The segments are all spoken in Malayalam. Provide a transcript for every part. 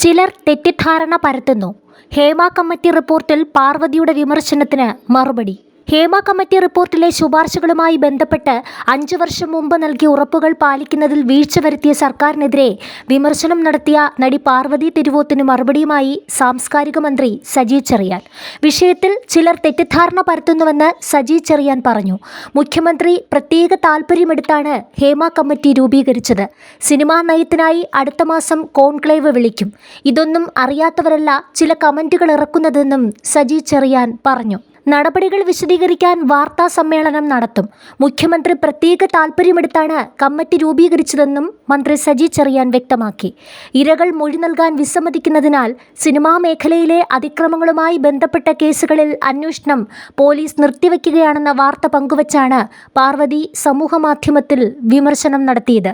ചിലർ തെറ്റിദ്ധാരണ പരത്തുന്നു. ഹേമ കമ്മിറ്റി റിപ്പോർട്ടിൽ പാർവതിയുടെ വിമർശനത്തിന് മറുപടി. ഹേമ കമ്മിറ്റി റിപ്പോർട്ടിലെ ശുപാർശകളുമായി ബന്ധപ്പെട്ട് അഞ്ചു വർഷം മുമ്പ് നൽകിയ ഉറപ്പുകൾ പാലിക്കുന്നതിൽ വീഴ്ച വരുത്തിയ സർക്കാരിനെതിരെ വിമർശനം നടത്തിയ നടി പാർവതി തിരുവോത്തിന് മറുപടിയുമായി സാംസ്കാരിക മന്ത്രി സജി ചെറിയാൻ. വിഷയത്തിൽ ചിലർ തെറ്റിദ്ധാരണ പരത്തുന്നുവെന്ന് സജി ചെറിയാൻ പറഞ്ഞു. മുഖ്യമന്ത്രി പ്രത്യേക താൽപ്പര്യമെടുത്താണ് ഹേമ കമ്മിറ്റി രൂപീകരിച്ചത്. സിനിമാ നയത്തിനായി അടുത്ത മാസം കോൺക്ലേവ് വിളിക്കും. ഇതൊന്നും അറിയാത്തവരല്ല ചില കമന്റുകൾ ഇറക്കുന്നതെന്നും സജി ചെറിയാൻ പറഞ്ഞു. നടപടികൾ വിശദീകരിക്കാൻ വാർത്താ സമ്മേളനം നടത്തും. മുഖ്യമന്ത്രി പ്രത്യേക താൽപ്പര്യമെടുത്താണ് കമ്മിറ്റി രൂപീകരിച്ചതെന്നും മന്ത്രി സജി ചെറിയാൻ വ്യക്തമാക്കി. ഇരകൾ മൊഴി നൽകാൻ വിസമ്മതിക്കുന്നതിനാൽ സിനിമാ മേഖലയിലെ അതിക്രമങ്ങളുമായി ബന്ധപ്പെട്ട കേസുകളിൽ അന്വേഷണം പോലീസ് നിർത്തിവെക്കുകയാണെന്ന വാർത്ത പങ്കുവച്ചാണ് പാർവതി സമൂഹമാധ്യമത്തിൽ വിമർശനം നടത്തിയത്.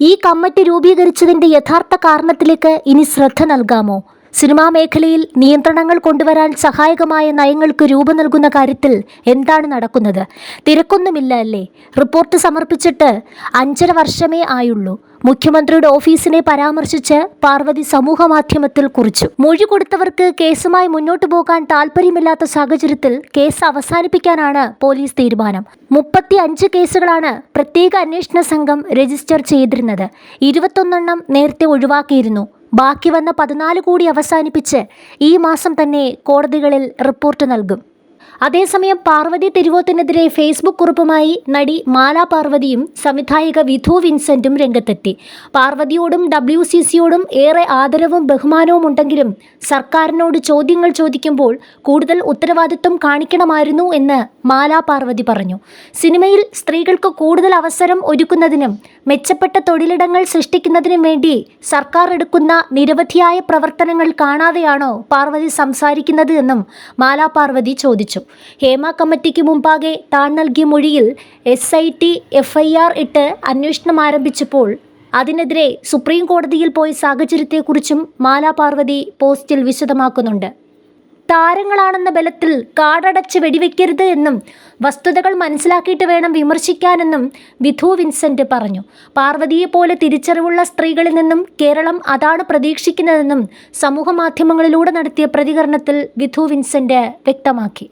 ഈ കമ്മിറ്റി രൂപീകരിച്ചതിന്റെ യഥാർത്ഥ കാരണത്തിലേക്ക് ഇനി ശ്രദ്ധ നൽകാമോ? സിനിമാ മേഖലയിൽ നിയന്ത്രണങ്ങൾ കൊണ്ടുവരാൻ സഹായകമായ നയങ്ങൾക്ക് രൂപം നൽകുന്ന കാര്യത്തിൽ എന്താണ് നടക്കുന്നത്? തിരക്കൊന്നുമില്ല അല്ലേ റിപ്പോർട്ട് സമർപ്പിച്ചിട്ട് അഞ്ചര വർഷമേ ആയുള്ളൂ. മുഖ്യമന്ത്രിയുടെ ഓഫീസിനെ പരാമർശിച്ച് പാർവതി സമൂഹ മാധ്യമത്തിൽ കുറിച്ചു. മൊഴി കൊടുത്തവർക്ക് കേസുമായി മുന്നോട്ടു പോകാൻ താല്പര്യമില്ലാത്ത സാഹചര്യത്തിൽ കേസ് അവസാനിപ്പിക്കാനാണ് പോലീസ് തീരുമാനം. മുപ്പത്തി അഞ്ച് കേസുകളാണ് പ്രത്യേക അന്വേഷണ സംഘം രജിസ്റ്റർ ചെയ്തിരുന്നത്. ഇരുപത്തൊന്നെണ്ണം നേരത്തെ ഒഴിവാക്കിയിരുന്നു. ബാക്കി വന്ന പതിനാല് കൂടി അവസാനിപ്പിച്ച് ഈ മാസം തന്നെ കോടതികളിൽ റിപ്പോർട്ട് നൽകും. അതേസമയം പാർവതി തിരുവോത്തിനെതിരെ ഫേസ്ബുക്ക് കുറിപ്പുമായി നടി മാല പാർവതിയും സംവിധായിക വിധു വിൻസെന്റും രംഗത്തെത്തി. പാർവതിയോടും ഡബ്ല്യു സി സിയോടും ഏറെ ആദരവും ബഹുമാനവും ഉണ്ടെങ്കിലും സർക്കാരിനോട് ചോദ്യങ്ങൾ ചോദിക്കുമ്പോൾ കൂടുതൽ ഉത്തരവാദിത്വം കാണിക്കണമായിരുന്നു എന്ന് മാല പാർവതി പറഞ്ഞു. സിനിമയിൽ സ്ത്രീകൾക്ക് കൂടുതൽ അവസരം ഒരുക്കുന്നതിനും മെച്ചപ്പെട്ട തൊഴിലിടങ്ങൾ സൃഷ്ടിക്കുന്നതിനും വേണ്ടി സർക്കാർ എടുക്കുന്ന നിരവധിയായ പ്രവർത്തനങ്ങൾ കാണാതെയാണോ പാർവതി സംസാരിക്കുന്നത് എന്നും മാലാ പാർവതി ചോദിച്ചു. ഹേമ കമ്മിറ്റിക്ക് മുമ്പാകെ താൻ നൽകിയ മൊഴിയിൽ S I T F I R ഇട്ട് അന്വേഷണം ആരംഭിച്ചപ്പോൾ അതിനെതിരെ സുപ്രീം കോടതിയിൽ പോയ സാഹചര്യത്തെക്കുറിച്ചും മാലാ പാർവതി പോസ്റ്റിൽ വിശദമാക്കുന്നുണ്ട്. താരങ്ങളാണെന്ന ബലത്തിൽ കാടടച്ച് വെടിവെക്കരുത് എന്നും വസ്തുതകൾ മനസ്സിലാക്കിയിട്ട് വേണം വിമർശിക്കാനെന്നും വിധു വിൻസെന്റ് പറഞ്ഞു. പാർവതിയെപ്പോലെ തിരിച്ചറിവുള്ള സ്ത്രീകളിൽ നിന്നും കേരളം അതാണ് പ്രതീക്ഷിക്കുന്നതെന്നും സമൂഹമാധ്യമങ്ങളിലൂടെ നടത്തിയ പ്രതികരണത്തിൽ വിധു വിൻസെന്റ് വ്യക്തമാക്കി.